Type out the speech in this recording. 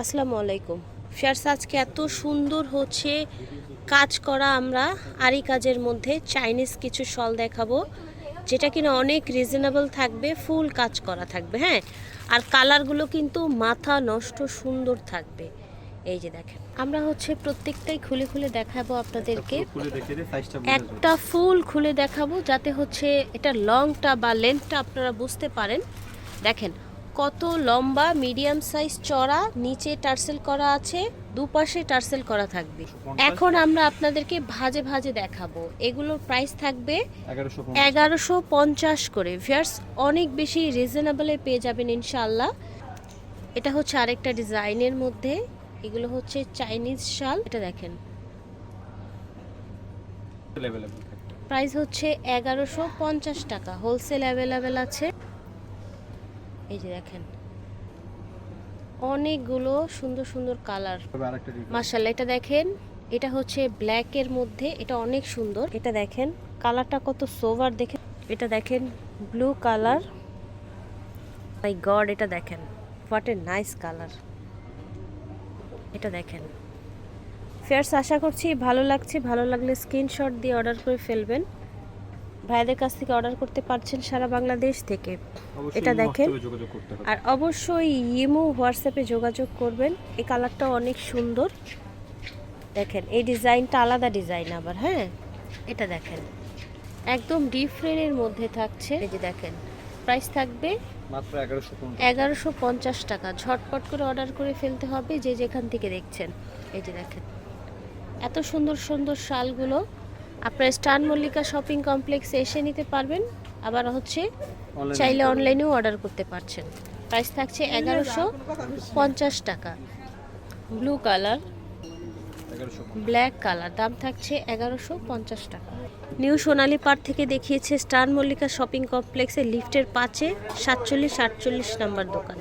আসসালামু আলাইকুম। ফেয়ার্স আজকে এত সুন্দর হচ্ছে কাজ করা আমরা আরি কাজের মধ্যে চাইনিজ কিছু শল দেখাবো যেটা কিনা অনেক রিজনেবল থাকবে ফুল কাজ করা থাকবে হ্যাঁ? আর কালারগুলো কিন্তু মাথা নষ্ট সুন্দর থাকবে। এই যে দেখেন আমরা হচ্ছে প্রত্যেকটাই খুলে খুলে দেখাবো আপনাদেরকে। একটা ফুল খুলে দেখাবো যাতে হচ্ছে এটা লংটা বা লেন্থটা আপনারা বুঝতে পারেন। দেখেন কত লম্বা মিডিয়াম সাইজ চড়া নিচে টার্সেল করা আছে দুপাশে টার্সেল করা থাকবে। এখন আমরা আপনাদেরকে ভাজে ভাজে দেখাবো। এগুলোর প্রাইস থাকবে এগারোশো পঞ্চাশ। করে। ভিয়ার্স অনেক বেশি রিজনেবলে পেয়ে যাবেন ইনশাল্লাহ এটা হচ্ছে আরেকটা ডিজাইনের মধ্যে। এগুলো হচ্ছে চাইনিজ শাল। এটা দেখেন। প্রাইস হচ্ছে এগারোশো পঞ্চাশ টাকা। হোলসেল অ্যাভেলেবেল আছে। এই যে দেখেন। অনেকগুলো সুন্দর সুন্দর কালার। তবে আরেকটা ডিজাইন মার্শাল এটা দেখেন এটা হচ্ছে ব্ল্যাকের মধ্যে এটা অনেক সুন্দর। এটা দেখেন কালারটা কত সোভার দেখেন এটা দেখেন ব্লু কালার মাই গড এটা দেখেন হোয়াট এ নাইস কালার এটা দেখেন। ফেয়ার্স আশা করছি ভালো লাগছে। ভালো লাগলে স্ক্রিনশট দিয়ে অর্ডার করে ফেলবেন। ভাইদের কাছ থেকে অর্ডার করতে পারছেন সারা বাংলাদেশ থেকে। এটা দেখেন। আর অবশ্যই ইমো হোয়াটসঅ্যাপে যোগাযোগ করবেন। এই কালারটাও অনেক সুন্দর। দেখেন এই ডিজাইনটা আলাদা ডিজাইন আবার হ্যাঁ? এটা দেখেন। একদম ডিফারেন্টের মধ্যে থাকছে। এই যে দেখেন প্রাইস থাকবে মাত্র এগারোশো পঞ্চাশ এগারোশো পঞ্চাশ টাকা। ঝটপট করে অর্ডার করে ফেলতে হবে যে যেখান থেকে দেখছেন। এই যে দেখেন এত সুন্দর সুন্দর শালগুলো আপনার স্টান মল্লিকা শপিং কমপ্লেক্সে এসে নিতে পারবেন। আবার হচ্ছে চাইলে অনলাইনেও অর্ডার করতে পারছেন। প্রাইস থাকছে এগারোশো পঞ্চাশ টাকা। ব্লু কালার ব্ল্যাক কালার দাম থাকছে এগারোশো পঞ্চাশ টাকা। নিউ সোনালী পার্ক থেকে দেখিয়েছে স্টার মল্লিকা শপিং কমপ্লেক্সে লিফটের পাঁচে সাতচল্লিশ আটচল্লিশ নাম্বার দোকান।